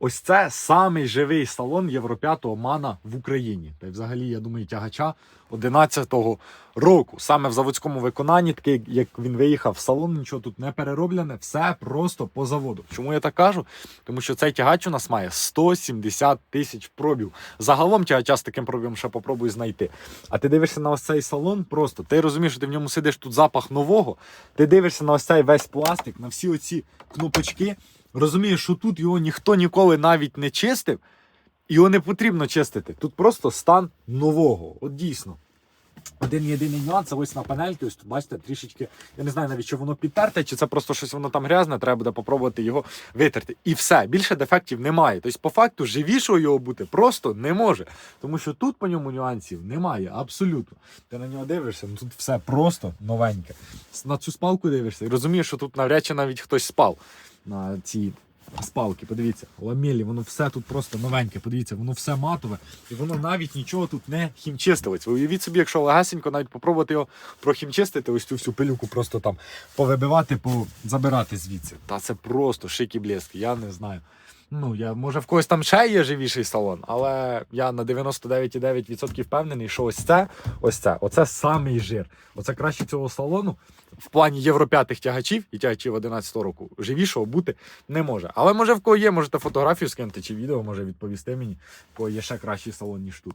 Ось це самий живий салон Євро 5 Мана в Україні. Та й взагалі, я думаю, тягача 11-го року. Саме в заводському виконанні, такий, як він виїхав в салон, нічого тут не перероблене, все просто по заводу. Чому я так кажу? Тому що цей тягач у нас має 170 тисяч пробів. Загалом тягача з таким пробігом ще попробуй знайти. А ти дивишся на ось цей салон, просто ти розумієш, що ти в ньому сидиш тут запах нового. Ти дивишся на ось цей весь пластик, на всі оці кнопочки. Розумієш, що тут його ніхто ніколи навіть не чистив, його не потрібно чистити. Тут просто стан нового. От дійсно. Один єдиний нюанс, ось на панельки, ось тут бачите, трішечки, я не знаю навіть, чи воно підтерте, чи це просто щось воно там грязне, треба буде попробувати його витерти. І все, більше дефектів немає. Тобто, по факту, живішого його бути просто не може. Тому що тут по ньому нюансів немає, абсолютно. Ти на нього дивишся, ну тут все просто новеньке. На цю спалку дивишся і розумієш, що тут навряд чи навіть хтось спав на ці спалки. Подивіться, ламелі, воно все тут просто новеньке. Подивіться, воно все матове, і воно навіть нічого тут не хімчистилось. Ви уявіть собі, якщо легасенько навіть попробувати його прохімчистити, ось цю всю пилюку просто там повибивати, позабирати звідси. Та це просто шик і я не знаю. Ну, я, може, в когось там ще є живіший салон, але я на 99,9% впевнений, що ось це, ось це, оце самий жир. Оце краще цього салону в плані європятих тягачів і тягачів 11 року живішого бути не може. Але може в кого є, можете фотографію скинути чи відео, може відповісти мені, в кого є ще кращий салон, ніж тут.